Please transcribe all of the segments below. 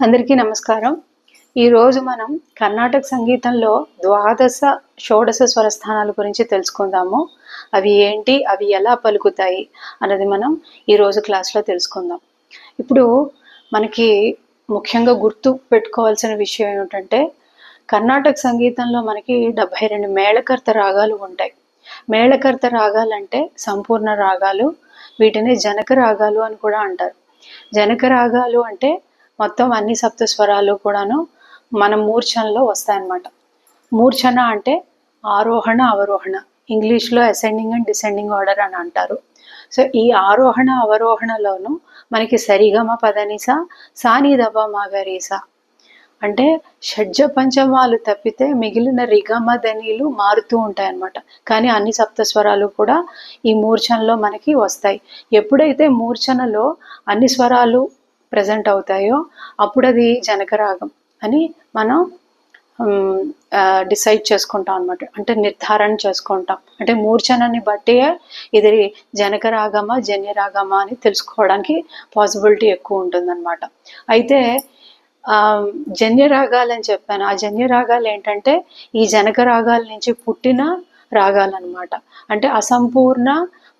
అందరికీ నమస్కారం. ఈరోజు మనం కర్ణాటక సంగీతంలో ద్వాదశ షోడశ స్వరస్థానాల గురించి తెలుసుకుందాము. అవి ఏంటి? అవి ఎలా పలుకుతాయి? అన్నది మనం ఈరోజు క్లాస్లో తెలుసుకుందాం. ఇప్పుడు మనకి ముఖ్యంగా గుర్తు పెట్టుకోవాల్సిన విషయం ఏమిటంటే కర్ణాటక సంగీతంలో మనకి డెబ్భై రెండు మేళకర్త రాగాలు ఉంటాయి. మేళకర్త రాగాలంటే సంపూర్ణ రాగాలు వీటిని జనక రాగాలు అని కూడా అంటారు. జనక రాగాలు అంటే మొత్తం అన్ని సప్త స్వరాలు కూడాను మన మూర్ఛనలో వస్తాయన్నమాట. మూర్ఛన అంటే ఆరోహణ అవరోహణ. ఇంగ్లీష్లో అసెండింగ్ అండ్ డిసెండింగ్ ఆర్డర్ అని అంటారు. సో ఈ ఆరోహణ అవరోహణలోను మనకి సరిగమ పదనిస సాని మాగరీస. అంటే షడ్జ పంచమాలు తప్పితే మిగిలిన రిగమ ధనీలు మారుతూ ఉంటాయి అన్నమాట కానీ అన్ని సప్త స్వరాలు కూడా ఈ మూర్ఛనలో మనకి వస్తాయి. ఎప్పుడైతే మూర్ఛనలో అన్ని స్వరాలు ప్రజెంట్ అవుతాయో అప్పుడు అది జనకరాగం అని మనం డిసైడ్ చేసుకుంటాం అనమాట అంటే నిర్ధారణ చేసుకుంటాం. అంటే మూర్ఛనని బట్టి ఇది జనకరాగమా జన్యరాగమా అని తెలుసుకోవడానికి పాసిబిలిటీ ఎక్కువ ఉంటుందన్నమాట. అయితే జన్యరాగాలు జన్య అని చెప్పాను. ఆ జన్య రాగాలు ఏంటంటే ఈ జనక రాగాల నుంచి పుట్టిన రాగాలు అనమాట అంటే అసంపూర్ణ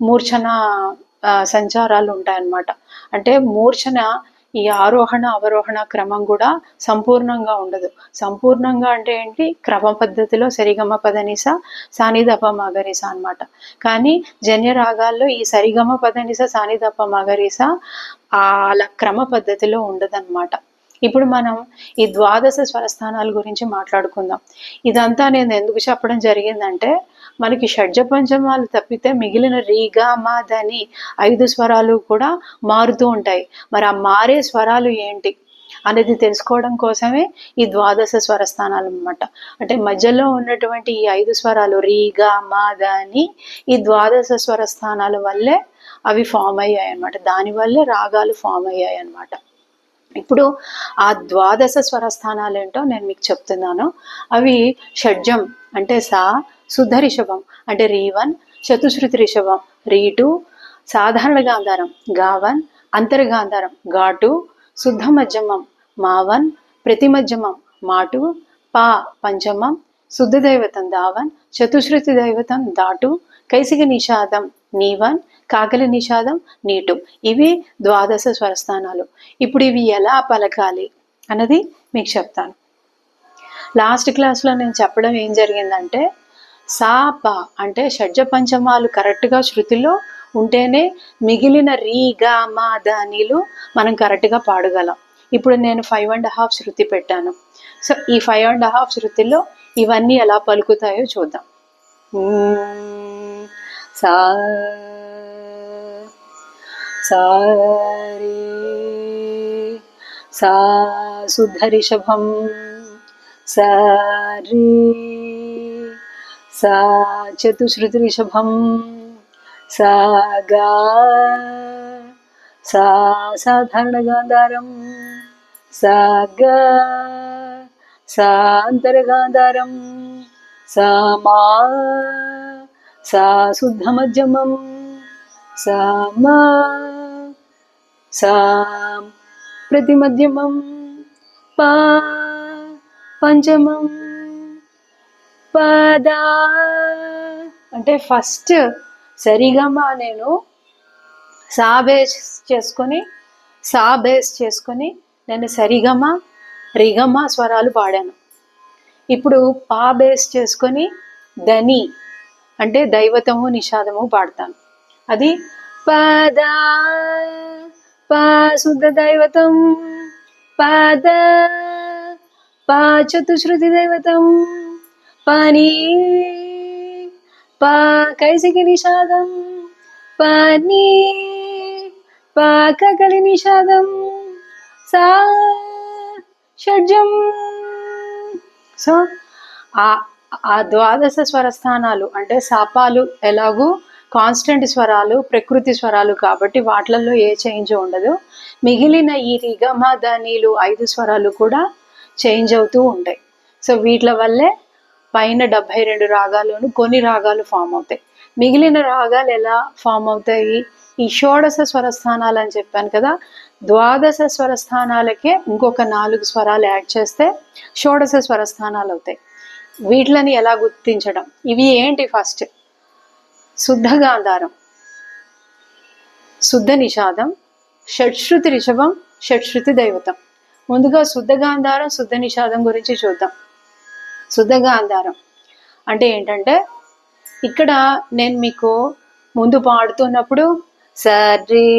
మూర్ఛన సంచారాలు ఉంటాయన్నమాట. అంటే మూర్ఛన ఈ ఆరోహణ అవరోహణ క్రమం కూడా సంపూర్ణంగా ఉండదు. సంపూర్ణంగా అంటే ఏంటి? క్రమ పద్ధతిలో సరిగమ పదనిస సానిదప మగరిస అనమాట కానీ జన్య రాగాల్లో ఈ సరిగమ పదనిస సానిదప మగరిస అలా క్రమ పద్ధతిలో ఉండదన్నమాట. ఇప్పుడు మనం ఈ ద్వాదశ స్వరస్థానాల గురించి మాట్లాడుకుందాం. ఇదంతా నేను ఎందుకు చెప్పడం జరిగిందంటే మనకి షడ్జ పంచమాలు తప్పితే మిగిలిన రీగా మాదని ఐదు స్వరాలు కూడా మారుతూ ఉంటాయి. మరి ఆ మారే స్వరాలు ఏంటి అనేది తెలుసుకోవడం కోసమే ఈ ద్వాదశ స్వరస్థానాలు అనమాట అంటే మధ్యలో ఉన్నటువంటి ఈ ఐదు స్వరాలు రీగా మాదని ఈ ద్వాదశ స్వరస్థానాల వల్లే అవి ఫామ్ అయ్యాయి అనమాట దానివల్లే రాగాలు ఫామ్ అయ్యాయి అనమాట ఇప్పుడు ఆ ద్వాదశ స్వరస్థానాలు ఏంటో నేను మీకు చెప్తున్నాను. అవి షడ్జం అంటే సా శుద్ధ రిషభం అంటే రీవన్ చతుశ్రుతి రిషభం రీటు సాధారణ గాంధారం గావన్ అంతర్గాంధారం ఘాటు శుద్ధ మధ్యమం మావన్ ప్రతి మధ్యమం మాటు పా పంచమం శుద్ధ దైవతం దావన్ చతుశ్రుతి దైవతం దాటు కైసిక నిషాదం నీవన్ కాకలి నిషాదం నీటు. ఇవి ద్వాదశ స్వరస్థానాలు. ఇప్పుడు ఇవి ఎలా పలకాలి అన్నది మీకు చెప్తాను. లాస్ట్ క్లాస్లో నేను చెప్పడం ఏం జరిగిందంటే సా ప అంటే షడ్జ పంచమాలు కరెక్ట్గా శృతిలో ఉంటేనే మిగిలిన రీ గా మా దానిలు మనం కరెక్ట్గా పాడగలం. ఇప్పుడు నేను ఫైవ్ అండ్ హాఫ్ శృతి పెట్టాను. సో ఈ ఫైవ్ అండ్ హాఫ్ శృతిలో ఇవన్నీ ఎలా పలుకుతాయో చూద్దాం. സ സാ സുധരിഷഭം സാരി सा चतुश्रुतिऋषभं सा गा सा साधारणगान्धारं सा गा सान्तरगान्धारं सा मा सा शुद्धमध्यमं सा मा सा प्रतिमध्यमं पा పంచమం పద అంటే ఫస్ట్ సరిగమా నేను సా బేస్ చేసుకొని సా బేస్ చేసుకొని నేను సరిగమ రిగమ స్వరాలు పాడాను ఇప్పుడు పా బేస్ చేసుకొని ధని అంటే దైవతము నిషాదము పాడతాను. అది పద పా శుద్ధ దైవతం పద పా చతుశ్రుతి దైవతం పని పా కైసికి నిషాదం పని పా కకలి నిషాదం సా షడ్జం. సో ఆ ఆ ద్వాదశ స్వరస్థానాలు అంటే సాపాలు ఎలాగూ కాన్స్టెంట్ స్వరాలు ప్రకృతి స్వరాలు కాబట్టి వాటిలలో ఏ చేంజ్ ఉండదు. మిగిలిన ఈ రిగమ ధనీలు ఐదు స్వరాలు కూడా చేంజ్ అవుతూ ఉంటాయి. సో వీటి వల్లే పైన డెబ్భై రెండు రాగాల్లోనూ కొన్ని రాగాలు ఫామ్ అవుతాయి. మిగిలిన రాగాలు ఎలా ఫామ్ అవుతాయి? ఈ షోడశ స్వరస్థానాలు అని చెప్పాను కదా ద్వాదశ స్వర స్థానాలకే ఇంకొక నాలుగు స్వరాలు యాడ్ చేస్తే షోడశ స్వర స్థానాలు అవుతాయి. వీటిలని ఎలా గుర్తించడం? ఇవి ఏంటి ఫస్ట్ శుద్ధ గాంధారం. శుద్ధ నిషాదం. షట్శ్రుతి రిషభం. షట్శ్రుతి దైవతం. ముందుగా శుద్ధ గాంధారం శుద్ధ నిషాదం గురించి చూద్దాం. శుద్ధ గాంధారం. అంటే ఏంటంటే ఇక్కడ నేను మీకు ముందు పాడుతున్నప్పుడు సరి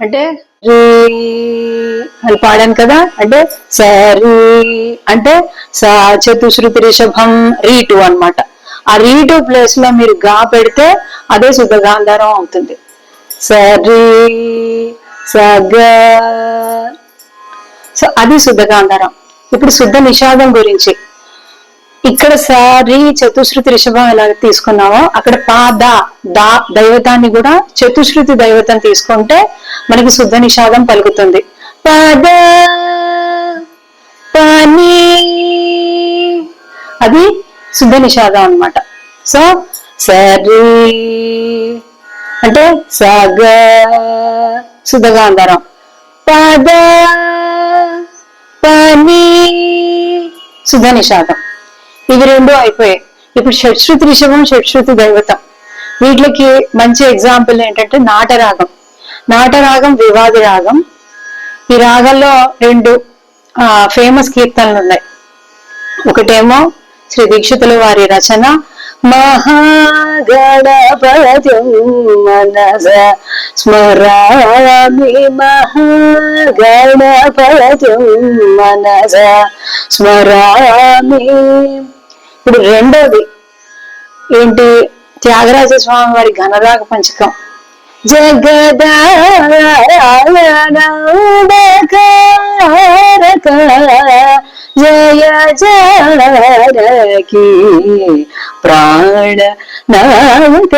అంటే అని పాడాను కదా? అంటే సరీ అంటే సా చతుశ్రుతి రిషభం రీటు అన్నమాట. ఆ రీటు ప్లేస్లో మీరు గా పెడితే అదే శుద్ధ గాంధారం అవుతుంది. సరీ సగ సో అది శుద్ధ గాంధారం ఇప్పుడు శుద్ధ నిషాదం గురించి. ఇక్కడ సారి చతుశ్రుతి రిషభం ఎలా తీసుకున్నామో అక్కడ పా దా దా దైవతాన్ని కూడా చతుశ్రుతి దైవతం తీసుకుంటే మనకి శుద్ధ నిషాదం పలుకుతుంది. పద పని. అది శుద్ధ నిషాదం అనమాట సో సరి. అంటే సగ శుద్ధగాంధారం పద పని. శుద్ధ నిషాదం. ఇవి రెండు అయిపోయాయి. ఇప్పుడు షట్శ్రుతి రిషభం షట్శ్రుతి దైవతం. వీటికి మంచి ఎగ్జాంపుల్ ఏంటంటే నాటరాగం. నాటరాగం వివాది రాగం. ఈ రాగంలో రెండు ఫేమస్ కీర్తనలు ఉన్నాయి. ఒకటేమో శ్రీ దీక్షితుల వారి రచన మహాగణపతి మనస స్మరామి మహాగణపతి మనస స్మరామి ఇప్పుడు రెండోది ఏంటి? త్యాగరాజ స్వామి వారి ఘనరాగ పంచకం. జగదారక జయ జరకి ప్రాణ నామక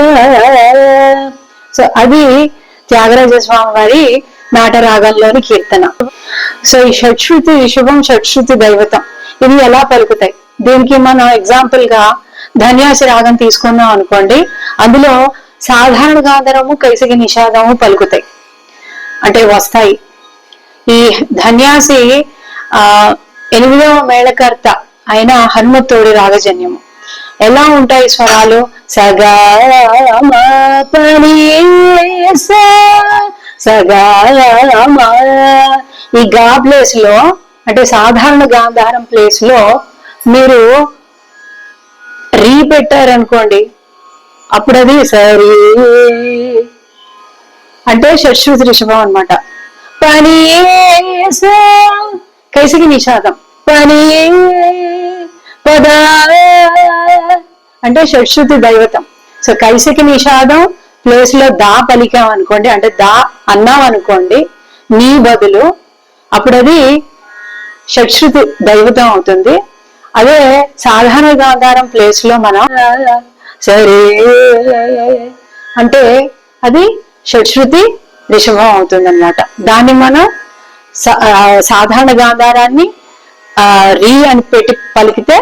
సో అది త్యాగరాజ స్వామి వారి నాటరాగంలోని కీర్తన. సో ఈ షట్శ్రుతి శుభం షట్శ్రుతి దైవతం. ఇవి ఎలా పలుకుతాయి? దీనికి మనం ఎగ్జాంపుల్గా ధన్యాసి రాగం తీసుకున్నాం అనుకోండి అందులో సాధారణ గాంధరము కైసకి నిషాదము పలుకుతాయి. అంటే వస్తాయి. ఈ ధన్యాసి ఆ ఎనిమిదవ మేళకర్త అయిన హనుమత్తోడి రాగజన్యము. ఎలా ఉంటాయి స్వరాలు? సగా సగా ఈ గా ప్లేస్లో అంటే సాధారణ గాంధారం ప్లేస్లో మీరు రీ పెట్టారనుకోండి అప్పుడు అది సరి అంటే షట్శ్రుతి రిషభం అనమాట పని కైసికి నిషాదం. పని పద అంటే షట్శ్రుతి దైవతం. సో కైసికి నిషాదం ప్లేస్లో దా పలికాం అనుకోండి అంటే దా అన్నాం అనుకోండి నీ బదులు అప్పుడు అది షట్శ్రుతి దైవతం అవుతుంది. అదే సాధారణ గాంధారం ప్లేస్లో మనం సరే. అంటే అది షట్శ్రుతి రిషభం అవుతుంది అనమాట దాన్ని మనం సాధారణ గాంధారాన్ని ఆ రీ అని పెట్టి పలికితే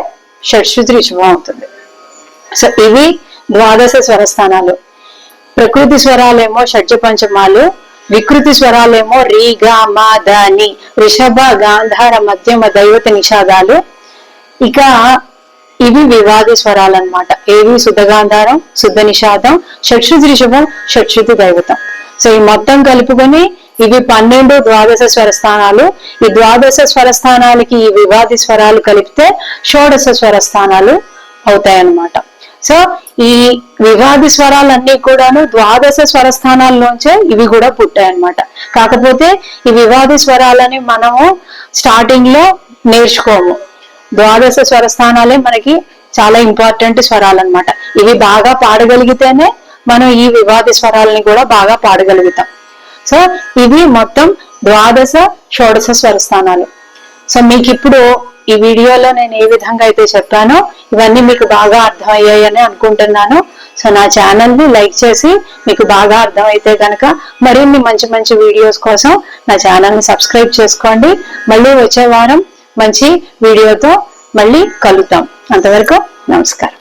షట్శ్రుతి రిషభం అవుతుంది. సో ఇవి ద్వాదశ స్వరస్థానాలు. ప్రకృతి స్వరాలేమో షడ్జ పంచమాలు వికృతి స్వరాలేమో రీ గా మా దని రిషభ గాంధార మధ్యమ దైవత నిషాదాలు ఇక ఇవి వివాది స్వరాలు అనమాట ఏవి? శుద్ధగాంధారం శుద్ధ నిషాదం షట్శ్రుతి రిషభం షట్శ్రుతి దైవతం. సో ఈ మొత్తం కలుపుకొని ఇవి పన్నెండు ద్వాదశ స్వరస్థానాలు ఈ ద్వాదశ స్వరస్థానాలకి ఈ వివాది స్వరాలు కలిపితే షోడశ స్వరస్థానాలు అవుతాయి అన్నమాట సో ఈ వివాది స్వరాలన్నీ కూడాను ద్వాదశ స్వరస్థానాల్లోంచే ఇవి కూడా పుట్టాయి అన్నమాట కాకపోతే ఈ వివాది స్వరాలని మనము స్టార్టింగ్లో నేర్చుకోము. ద్వాదశ స్వరస్థానాలే మనకి చాలా ఇంపార్టెంట్ స్వరాలు అనమాట ఇవి బాగా పాడగలిగితేనే మనం ఈ వివాది స్వరాలని కూడా బాగా పాడగలుగుతాం. సో ఇవి మొత్తం ద్వాదశ షోడశ స్వరస్థానాలు. సో మీకు ఇప్పుడు ఈ వీడియోలో నేను ఏ విధంగా అయితే చెప్పానో ఇవన్నీ మీకు బాగా అర్థమయ్యాయని అనుకుంటున్నాను. సో నా ఛానల్ని లైక్ చేసి మీకు బాగా అర్థమైతే కనుక మరిన్ని మంచి మంచి వీడియోస్ కోసం నా ఛానల్ని సబ్స్క్రైబ్ చేసుకోండి. మళ్ళీ వచ్చే వారం మంచి వీడియోతో మళ్ళీ కలుద్దాం. అంతవరకు నమస్కారం.